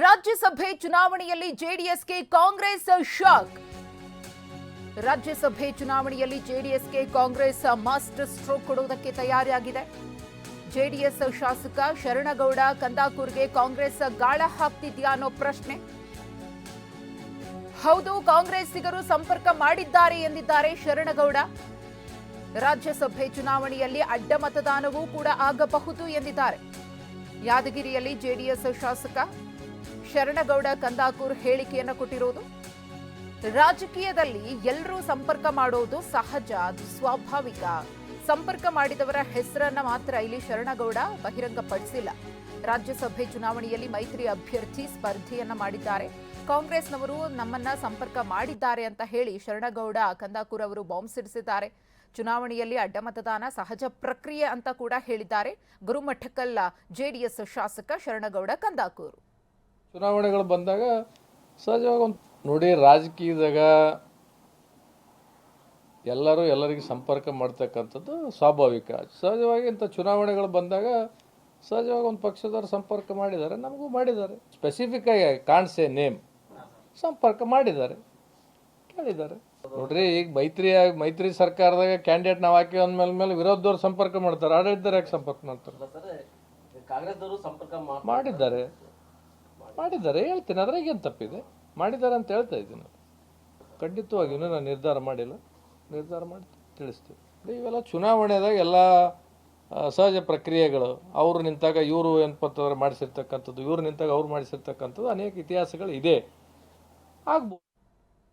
ರಾಜ್ಯಸಭೆ ಚುನಾವಣೆಯಲ್ಲಿ ಜೆಡಿಎಸ್ಗೆ ಕಾಂಗ್ರೆಸ್ ಶಾಕ್. ರಾಜ್ಯಸಭೆ ಚುನಾವಣೆಯಲ್ಲಿ ಜೆಡಿಎಸ್ಗೆ ಕಾಂಗ್ರೆಸ್ ಮಾಸ್ಟರ್ ಸ್ಟ್ರೋಕ್ ಕೊಡುವುದಕ್ಕೆ ತಯಾರಿಯಾಗಿದೆ ಜೆಡಿಎಸ್ ಶಾಸಕ ಶರಣಗೌಡ ಕಂದಾಕೂರ್ಗೆ ಕಾಂಗ್ರೆಸ್ ಗಾಳ ಹಾಕ್ತಿದ್ಯಾ ಅನ್ನೋ ಪ್ರಶ್ನೆ. ಹೌದು, ಕಾಂಗ್ರೆಸ್ಸಿಗರು ಸಂಪರ್ಕ ಮಾಡಿದ್ದಾರೆ ಎಂದಿದ್ದಾರೆ ಶರಣಗೌಡ. ರಾಜ್ಯಸಭೆ ಚುನಾವಣೆಯಲ್ಲಿ ಅಡ್ಡ ಮತದಾನವೂ ಕೂಡ ಆಗಬಹುದು ಎಂದಿದ್ದಾರೆ. ಯಾದಗಿರಿಯಲ್ಲಿ ಜೆಡಿಎಸ್ ಶಾಸಕ ಶರಣಗೌಡ ಕಂದಾಕೂರ್ ಹೇಳಿಕೆಯನ್ನು ಕೊಟ್ಟಿರೋದು? ರಾಜಕೀಯದಲ್ಲಿ ಎಲ್ಲರೂ ಸಂಪರ್ಕ ಮಾಡೋದು ಸಹಜ, ಅದು ಸ್ವಾಭಾವಿಕ. ಸಂಪರ್ಕ ಮಾಡಿದವರ ಹೆಸರನ್ನ ಮಾತ್ರ ಇಲ್ಲಿ ಶರಣಗೌಡ ಬಹಿರಂಗಪಡಿಸಿಲ್ಲ. ರಾಜ್ಯಸಭೆ ಚುನಾವಣೆಯಲ್ಲಿ ಮೈತ್ರಿ ಅಭ್ಯರ್ಥಿ ಸ್ಪರ್ಧೆಯನ್ನ ಮಾಡಿದ್ದಾರೆ. ಕಾಂಗ್ರೆಸ್ನವರು ನಮ್ಮನ್ನ ಸಂಪರ್ಕ ಮಾಡಿದ್ದಾರೆ ಅಂತ ಹೇಳಿ ಶರಣಗೌಡ ಕಂದಾಕೂರ್ ಅವರು ಬಾಂಬ್ ಸಿಡಿಸಿದ್ದಾರೆ. ಚುನಾವಣೆಯಲ್ಲಿ ಅಡ್ಡ ಮತದಾನ ಸಹಜ ಪ್ರಕ್ರಿಯೆ ಅಂತ ಕೂಡ ಹೇಳಿದ್ದಾರೆ. ಗುರುಮಠಕಲ್ಲ ಜೆಡಿಎಸ್ ಶಾಸಕ ಶರಣಗೌಡ ಕಂದಾಕೂರು. ಚುನಾವಣೆಗಳು ಬಂದಾಗ ಸಹಜವಾಗಿ ಒಂದು ನೋಡಿ ರಾಜಕೀಯದಾಗ ಎಲ್ಲರೂ ಎಲ್ಲರಿಗೆ ಸಂಪರ್ಕ ಮಾಡ್ತಕ್ಕಂಥದ್ದು ಸ್ವಾಭಾವಿಕ. ಸಹಜವಾಗಿ ಇಂಥ ಚುನಾವಣೆಗಳು ಬಂದಾಗ ಸಹಜವಾಗಿ ಒಂದು ಪಕ್ಷದವ್ರು ಸಂಪರ್ಕ ಮಾಡಿದ್ದಾರೆ ನಮಗೂ ಮಾಡಿದ್ದಾರೆ. ಸ್ಪೆಸಿಫಿಕ್ ಆಗಿ ಕಾಣಿಸೆ ನೇಮ್. ಸಂಪರ್ಕ ಮಾಡಿದ್ದಾರೆ ಕೇಳಿದ್ದಾರೆ. ನೋಡ್ರಿ ಈಗ ಮೈತ್ರಿ ಮೈತ್ರಿ ಸರ್ಕಾರದಾಗ ಕ್ಯಾಂಡಿಡೇಟ್ ನಾವು ಹಾಕಿ ಅಂದ್ಮೇಲೆ ಮೇಲೆ ವಿರೋಧದವ್ರು ಸಂಪರ್ಕ ಮಾಡ್ತಾರೆ. ಆಡಳಿತದವ್ರು ಯಾಕೆ ಸಂಪರ್ಕ ಮಾಡ್ತಾರೆ? ಕಾಂಗ್ರೆಸ್ದವರು ಸಂಪರ್ಕ ಮಾಡಿದ್ದಾರೆ. ಮಾಡಿದ್ದಾರೆ, ಹೇಳ್ತೇನೆ. ಅದ್ರಾಗ ಏನು ತಪ್ಪಿದೆ? ಮಾಡಿದ್ದಾರೆ ಅಂತ ಹೇಳ್ತಾ ಇದ್ದೀನಿ. ಖಂಡಿತವಾಗಿ ನಾನು ನಿರ್ಧಾರ ಮಾಡಿಲ್ಲ. ನಿರ್ಧಾರ ಮಾಡಿ ತಿಳಿಸ್ತೀವಿ ಇವೆಲ್ಲ ಚುನಾವಣೆದಾಗ ಎಲ್ಲ ಸಹಜ ಪ್ರಕ್ರಿಯೆಗಳು. ಅವರು ನಿಂತಾಗ ಇವರು ಏನಪ್ಪತ್ತವ್ರು ಮಾಡಿಸಿರ್ತಕ್ಕಂಥದ್ದು, ಇವರು ನಿಂತಾಗ ಅವ್ರು ಮಾಡಿಸಿರ್ತಕ್ಕಂಥದ್ದು ಅನೇಕ ಇತಿಹಾಸಗಳು ಇದೆ. ಆಗ್ಬೋದು.